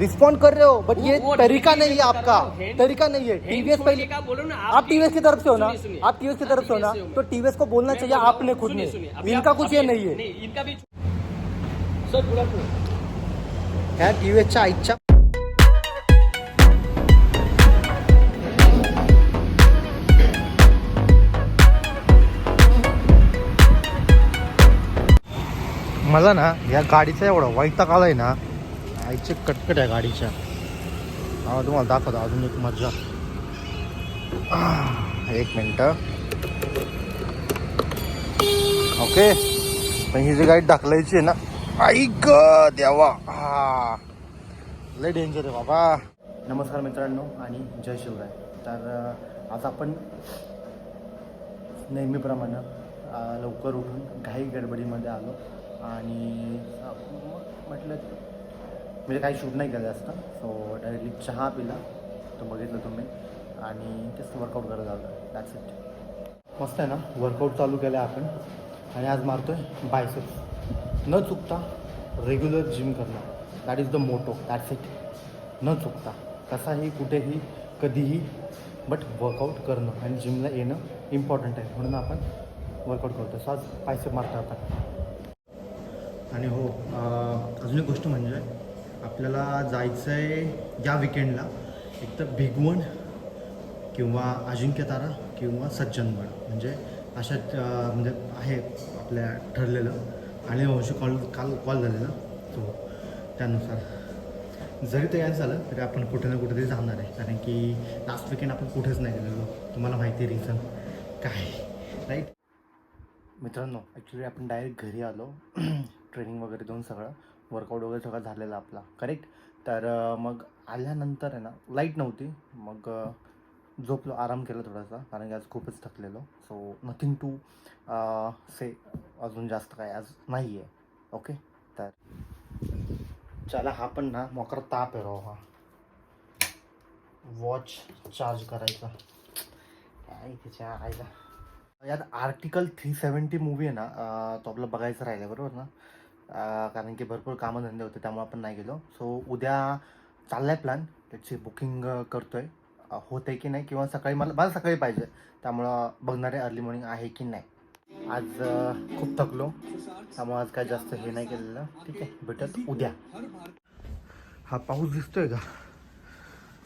Respond कर रहे हो बट ये तरीका नहीं है आपका। तरीका नहीं है। टीवीएस पहले आप टीवीएस की तरफ से हो ना। आप टीवीएस की तरफ से हो ना हूँ। तो। टीवीएस को बोलना चाहिए आपने खुद ने इनका कुछ ये नहीं है। इनका भी ह्या टीव्हीएसच्या आईच्या मला ना या गाडीचा एवढा वैताग आलाय ना आईचे कटकट आहे गाडीच्या. हा तुम्हाला दाखवतो अजून एक मजा एक मिनटं. ओके. पण ही जी गाडी ढकलायची आहे ना आई ग देवा. हा. लय डेंजर आहे बाबा. नमस्कार मित्रांनो आणि जय शिवराय. तर आज आपण नेहमीप्रमाणे लवकर उठून घाई गडबडीमध्ये आलो आणि मग म्हटलं म्हणजे काही शूट नाही केलं जास्त. सो डायरेक्टली चहा पिला. तो बघितलं तुम्ही. आणि तेच वर्कआउट करत आलं. दॅट्स इट मस्त आहे ना? वर्कआउट चालू केलं आहे आपण. आणि आज मारतो आहे बायसेप्स न चुकता रेग्युलर जिम करणं. That is the motto that's it न चुकता. कसाही कुठेही कधीही बट वर्कआउट करणं आणि जिमला येणं इम्पॉर्टंट आहे. म्हणून आपण वर्कआउट करतो सो आज बायसेप मारतो आपण. आणि हो अजून एक गोष्ट म्हणजे आपल्याला जायचं आहे या विकेंडला एक तर भिगवण किंवा अजिंक्य तारा किंवा सज्जनगड म्हणजे अशा म्हणजे आहे आपल्या ठरलेलं. आणि वंशी कॉल काल कॉल झालेला तो त्यानुसार. जरी तयार झालं तरी आपण कुठे ना कुठेतरी जाणार आहे. कारण की लास्ट विकेंड आपण कुठेच नाही गेलेलो. तुम्हाला माहिती आहे रिझन काय. राईट मित्रांनो ॲक्च्युली आपण डायरेक्ट घरी आलो. ट्रेनिंग वगैरे देऊन सगळं. वर्कआउट वगैरे सगळं झालेला आपला. करेक्ट तर मग आल्यानंतर आहे ना लाइट नव्हती. मग झोपलो आराम केला थोडासा कारण की आज खूपच थकलेलो. सो नथिंग टू से अजून जास्त काय आज नाही आहे ओके तर चला हा पण ना मोकरा ताप आहे राव हा. वॉच चार्ज करायचा. काय त्याच्या आईला. यात आर्टिकल थ्री सेवन्टी मूवी आहे ना तो आपला बघायचा राहिला बरोबर ना? कारण की भरपूर कामधंदे होते त्यामुळे आपण नाही गेलो. सो उद्या चाललाय प्लॅन त्याची बुकिंग करतोय. अं, होते की नाही किंवा सकाळी मला मला सकाळी पाहिजे. त्यामुळं बघणारे अर्ली मॉर्निंग आहे की नाही. आज खूप थकलो. त्यामुळं आज काय जास्त हे नाही केलेलं. ठीक आहे भेटत उद्या. हा पाऊस दिसतोय का?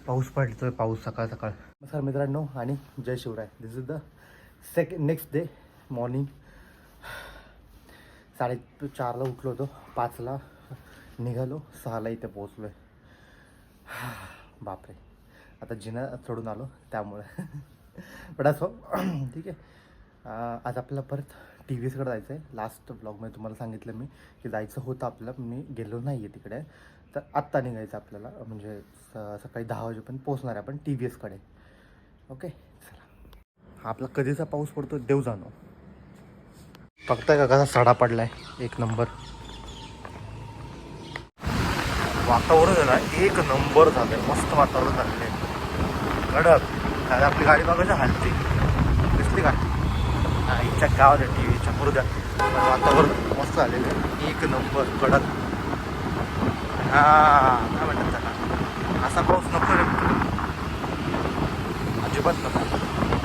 पाऊस पडतोय पाऊस सकाळ सकाळ. सर मित्रांनो आणि जय Shivray. This is the second next day morning साडे चारला उठलो होतो. पाचला निघालो. सहाला इथे पोचलो आहे बापरे. आता जिना चढून आलो. त्यामुळे. पण असो ठीक आहे. आज आपल्याला परत टी व्ही एसकडे जायचं आहे लास्ट ब्लॉगमध्ये तुम्हाला सांगितलं मी की जायचं होतं आपलं. मी गेलो नाही आहे तिकडे. तर आत्ता निघायचं आपल्याला. म्हणजे स- सकाळी दहा वाजेपर्यंत पोहोचणार आहे आपण टी व्ही एसकडे ओके चला. आपला कधीचा पाऊस पडतो देव जाणो. बघताय का कसा सडा पडलाय? एक नंबर. वातावरण आहे ना एक नंबर झालंय. मस्त वातावरण झालेलं आहे. कडक. आणि आपली गाडी बघायची हलती. दिसली का? आईच्या गावात टी व्हीच्या मुर्द्या पण वातावरण मस्त झालेलं आहे. एक नंबर कडक. हां काय म्हणतात त्याला? असा पाऊस नको रे. अजिबात नको.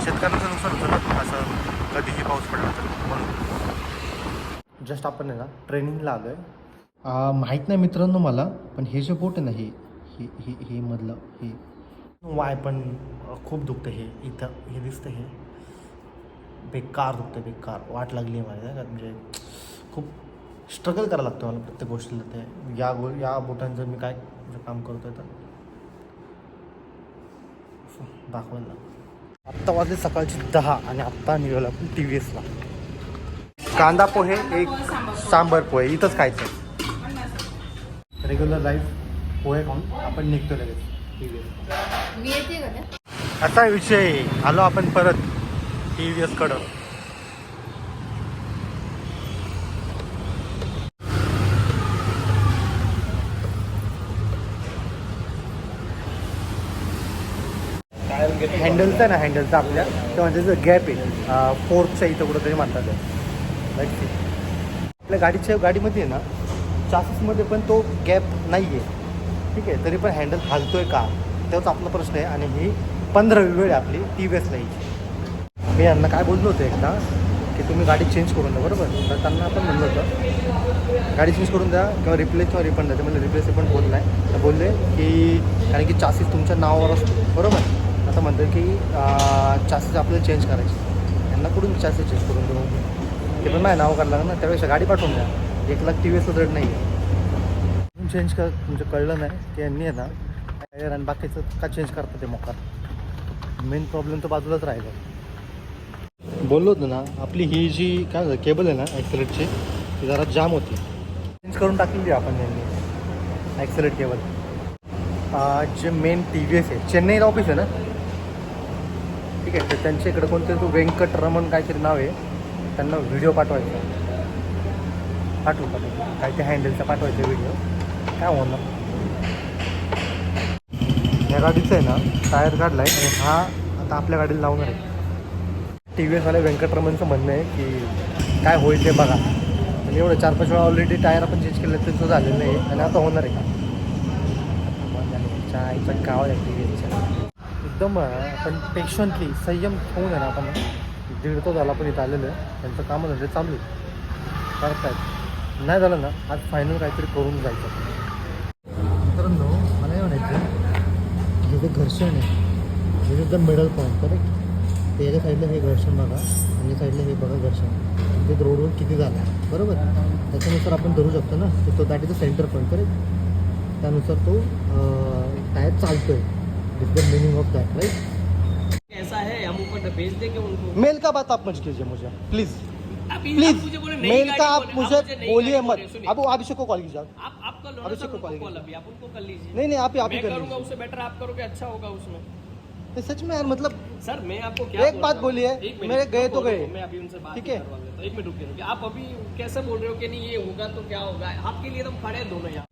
शेतकऱ्यांचं नुकसान होतं ना असं कधीही पाऊस पडला तर. म्हणून. जस्ट आपण आहे ना ट्रेनिंगला आलो आहे माहीत नाही मित्रांनो मला पण हे जे बोट आहे ना हे हे हे हे मधलं हे. वाय पण खूप दुखतं हे इथं हे दिसतं हे. बेकार दुखतं बेकार. वाट लागली आहे माझ्या म्हणजे खूप स्ट्रगल करावं लागतं मला प्रत्येक गोष्टीला ते. या गो या बोटांचं मी काय काम करतोय तर. दाखवायला आत्ता वाजले सकाळची दहा आणि आत्ता निघालो आपण टी व्ही एसला कांदा पोहे एक सांबर पोहे इथंच खायचं. रेग्युलर लाईफ पोहे खाऊन आपण निघतो लगेच. एस असा विषय आलो आपण परत टी व्ही एसकडं हँडलचा ना हँडलचा आपल्या. तेव्हा त्याचं गॅप आहे. फोर्थच्या इथं कुठंतरी म्हणतात. Let's see. आपल्या गाडीच्या गाडीमध्ये आहे ना चासीसमध्ये पण तो गॅप नाही आहे ठीक आहे? तरी पण हँडल हालतोय का? तेव्हाच आपला प्रश्न आहे आणि ही पंधरावी वेळ आपली टी व्ही एस यायची मी यांना काय बोललो होतो एकदा की तुम्ही गाडी चेंज करून द्या बरोबर? तर त्यांना आपण म्हणलं होतं गाडी चेंज करून द्या किंवा रिप्लेस किंवा रिफंड द्या. ते म्हणजे रिप्लेस पण बोललं नाही. तर बोलले की कारण की चासीस तुमच्या नावावर असतो. बरोबर? आता म्हणतं की चासीस आपल्याला चेंज करायचे. यांना कुठून चासीस चेंज करून देऊ? ते पण माझ्या नाव करायला लागलं ना त्यापेक्षा गाडी पाठवून द्या. एक लाख टी व्ही दर नाही आहे चेंज कर तुमचं कळलं नाही की यांनी आहे ना टायर आणि बाकीचं का चेंज करतात ते मोकार? मेन प्रॉब्लेम तर बाजूलाच राहिला. बोललो होतो ना आपली ही जी काय केबल आहे ना ॲक्सिलेटची ती जरा जाम होती. चेंज करून टाकलेली आहे आपण यांनी. ॲक्सिलेट केबल जे मेन टी व्ही एस आहे चेन्नईला ऑफिस आहे ना? ठीक आहे तर त्यांच्या इकडे कोणतरी तो व्यंकट रमण काहीतरी नाव आहे. त्यांना व्हिडिओ पाठवायचा. पाठवू पाठवू काय ते हँडलचा पाठवायचा व्हिडिओ काय होणार? या गाडीचं आहे ना टायर काढला आहे आणि हा आता आपल्या गाडीला लावणार आहे. टी व्ही एसवाल्या व्यंकटरमणचं म्हणणं आहे की काय होईल ते बघा. आणि एवढं चार पाच वेळा ऑलरेडी टायर आपण चेंज केलं तर तो झालेलं नाही आणि आता होणार आहे का? आईचा गाव आहे टी व्ही एसच्या एकदम आपण पेशंटली संयम ठेवून आहे ना आपण. दीड तो झाला पण इथं आलेलं आहे. त्यांचं कामं झालं चालू आहे. करतायत. नाही झालं ना आज फायनल काहीतरी करून जायचं. मित्रांनो मला हे म्हणायचं हे जे घर्षण आहे हे एकदम मिडल पॉईंट करेक्ट ते याच्या साईडला हे घर्षण बघा आणि साईडला हे बघा घर्षण. ते रोडवर किती झालं आहे बरोबर? त्याच्यानुसार आपण धरू शकतो ना? तर तो that is the centre point correct त्यानुसार तो टायर आहे एक the meaning of that right भेज देंगे उनको मेल का बात आप मत कीजिए मुझे प्लीज़ प्लीज़ मुझे मेल का आप मुझे बोलिए मत अब अभिषेक को कॉल कीजिए आप आप आप कर लो ना अभिषेक को कॉल कीजिए। आप उनको कर लीजिए नहीं नहीं आप ही आप ही कर करूँगा लीजिए उससे बेटर आप करोगे अच्छा होगा उसमें नहीं, सच में यार मतलब सर मैं आपको क्या एक बात हूँ? बोलिए, मेरे गए तो गए। मैं अभी उनसे बात ठीक है। हूँ। एक मिनट रुकिए रुकिए आप अभी कैसे बोल रहे हो कि नहीं ये होगा तो क्या होगा आपके लिए तो खड़े दोनों यहाँ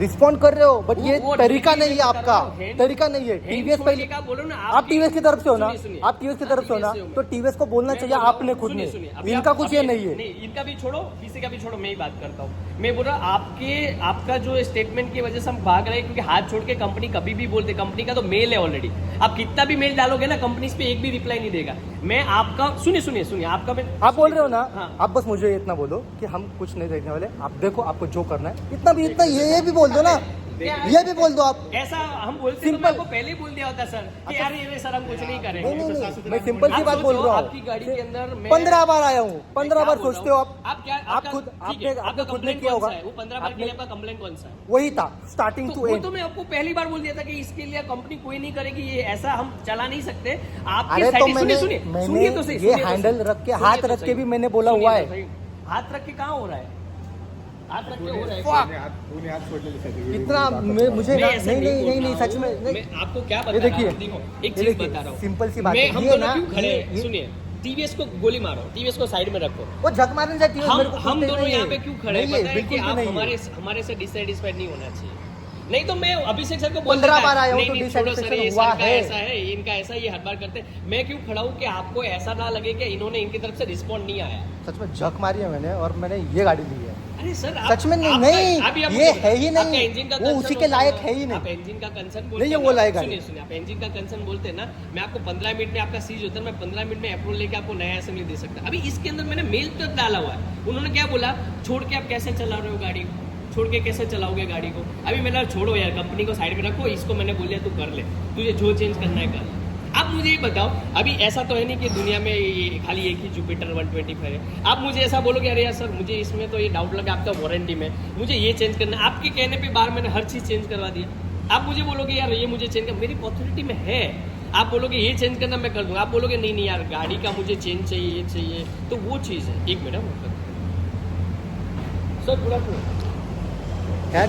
रिस्पॉन्ड कर रहे हो बट ये तरीका नहीं है आपका। तरीका नहीं है। टीवीएस पहले बोलो ना आप टीवीएस की तरफ़ से हो ना। आप टीवीएस की तरफ़ से हो ना? तो टीवीएस को बोलना चाहिए आपने खुद सुनिए, इनका कुछ ये नहीं है। इनका भी छोड़ो किसी का भी छोड़ो मैं ही बात करता हूँ। मैं बोल रहा आपके आपका जो स्टेटमेंट की वजह से हम भाग रहे हैं क्योंकि हाथ छोड़ के कंपनी कभी भी बोलते कंपनी का तो मेल है ऑलरेडी आप कितना भी मेल डालोगे ना कंपनी पे एक भी रिप्लाई नहीं देगा। मैं आपका सुनिए सुनिए सुनिए आपका मैं आप बोल रहे हो ना? हाँ। आप बस मुझे इतना बोलो कि हम कुछ नहीं देखने वाले। आप देखो आपको जो करना है। इतना भी इतना ये ये भी बोल दो ना। ये भी बोल दो आप। ऐसा हम बोलते तो Simple. मैं आपको पहले ही बोल दिया होता सर कि यार ये सर हम कुछ नहीं नहीं करेंगे नहीं। नहीं मैं सिंपल आप बात बोल रहा आपकी गाड़ी के अंदर मैं पंद्रह बार आया हूँ। पंद्रह बार सोचते हो आप। आप क्या आप खुद आपने आपने आपका खुद ने किया होगा। वो पंद्रह बार के लिए आपका कंप्लेंट कौन सा है? वही था स्टार्टिंग तो टू एंड तो मैं आपको पहली बार बोल दिया था कि इसके लिए कंपनी कोई नहीं करेगी ये ऐसा हम चला नहीं सकते। आपकी अरे तो मैंने सुनिए तो सही ये तो हैंडल रख के हाथ तो रख के भी मैंने बोला हुआ तो है। हाथ रख के कहाँ हो रहा है? इतना मुझे नहीं नहीं नहीं नहीं सच में आपको क्या बता रहा देखिए, हूँ एक चीज़ बता रहा हूँ। सिंपल सी बात है, हम ये दोनों ना, क्यों खड़े हैं? सुनिए टीवीएस को गोली मारो टीवीएस को साइड में रखो। वो झक मारने जाती है हम मेरे को हम दोनों यहाँ पे क्यों खड़े हैं? है, पता है कि आप हमारे हमारे से डिससेटिस्फाइड नहीं होना चाहिए। नहीं तो मैं अभिषेक सर को बोल पंद्रह बार आया हूँ नहीं, तो नहीं, छोड़ो सर, ये हुआ सर का है। ऐसा है इनका ऐसा ये हर बार करते हैं। मैं क्यों खड़ा हूँ कि आपको ऐसा ना लगे कि इन्होंने इनकी तरफ़ से रिस्पॉन्ड नहीं आया? सच में झक मारी है मैंने और मैंने ये गाड़ी ली है। अरे सर आप- सच में नहीं आपका- नहीं आप ये है ही। नहीं। engine का वो उसी के लायक है ही आप नहीं इंजन का कंसर्न नहीं, बोलते ये वो लायक। सुनिए सुनिए आप इंजन का कंसर्न बोलते हैं ना। मैं आपको पंद्रह मिनट में आपका सीज होता है मैं पंद्रह मिनट में अप्रूवल लेके आपको नया असेंबली दे सकता। अभी इसके अंदर मैंने मेल तक डाला हुआ है। उन्होंने क्या बोला? छोड़ के आप कैसे चला रहे हो गाड़ी को? छोड़ के कैसे चलाओगे गाड़ी को? अभी मैंने छोड़ो यार कंपनी को साइड में रखो इसको मैंने बोल दिया तू कर ले। तुझे जो चेंज करना है कर ले। आप मुझे ये बताओ अभी ऐसा तो है नहीं कि दुनिया में ये खाली एक ही जुपिटर 125 है। आप मुझे ऐसा बोलोगे अरे यार सर मुझे इसमें तो ये डाउट लगा आपका वारंटी में। मुझे ये चेंज करना आपके कहने पे बार मैंने हर चीज़ चेंज करवा दिया। आप मुझे बोलोगे यार ये मुझे चेंज कर मेरी अथॉरिटी में है। आप बोलोगे ये चेंज करना मैं कर दूँगा। आप बोलोगे नहीं नहीं यार गाड़ी का मुझे चेंज चाहिए ये चाहिए। तो वो चीज़ है। एक मिनट हाँ, सर। गुड आफ्टरनून ह्या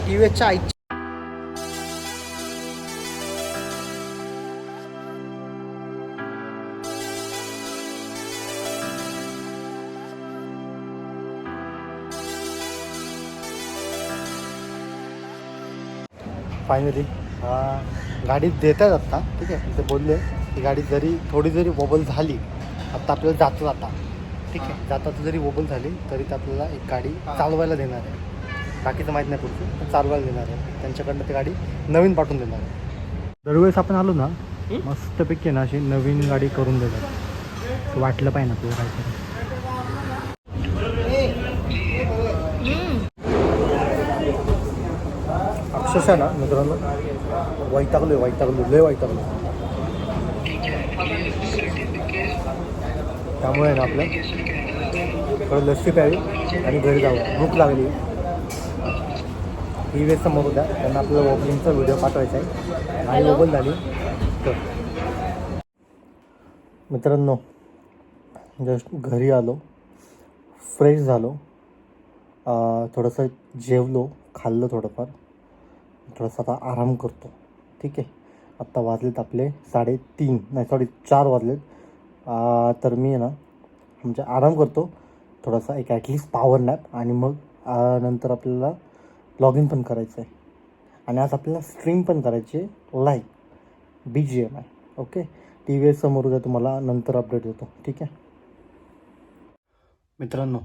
फायनली गाडी देत आहेत आत्ता ठीक आहे. ते बोलले की गाडी जरी थोडी जरी वोबल झाली आत्ता आपल्याला जाता जाता ठीक आहे. जाता जरी वोबल झाली तरी ते आपल्याला एक गाडी चालवायला देणार आहे. बाकीचं माहीत नाही पुढचं पण चालवायला देणार आहे. त्यांच्याकडनं ती गाडी नवीन पाठवून देणार आहे. दरवेळेस आपण आलो ना मस्तपैकी ना अशी नवीन गाडी करून देतात. वाटलं पाहिजे ना तुला काहीतरी. अक्षरशः ना मित्रांनो. वैतागलोय वैतागलो लय वैतागलो त्यामुळे ना आपलं थोडं लस्सी प्यावी आणि घरी जावं. भूक लागली. ही वेळ समोर होत्या. त्यांना आपल्याला वॉकिंगचा व्हिडिओ पाठवायचा आहे. आणि ओबल झाली. तर. मित्रांनो जस्ट घरी आलो. फ्रेश झालो. थोडंसं जेवलो खाल्लं थोडंफार. थोडासा आता आराम करतो. ठीक आहे? आत्ता वाजलेत आपले साडेतीन नाही सॉरी चार वाजलेत. तर मी आहे ना म्हणजे आराम करतो. थोडासा एक ॲटलिस्ट पॉवर नॅप आणि मग नंतर आपल्याला लॉग इन पण करायचं आहे आणि आज आपल्याला स्ट्रीम पण करायची आहे live B G M I okay T V समोर उद्या तुम्हाला नंतर अपडेट देतो. ठीक आहे? मित्रांनो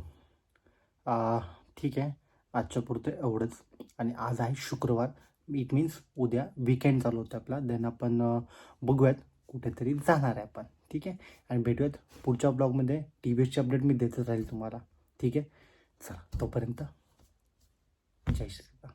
ठीक आहे. आजच्या पुरतं एवढंच. आणि आज आहे शुक्रवार. इट मीन्स उद्या विकेंड चालू होतं आपला. देन आपण बघूयात कुठेतरी जाणार आहे आपण. ठीक आहे? आणि भेटूयात पुढच्या ब्लॉगमध्ये टी व्ही एसची अपडेट मी देतच राहील तुम्हाला. ठीक आहे? चला तोपर्यंत जय श्रीराम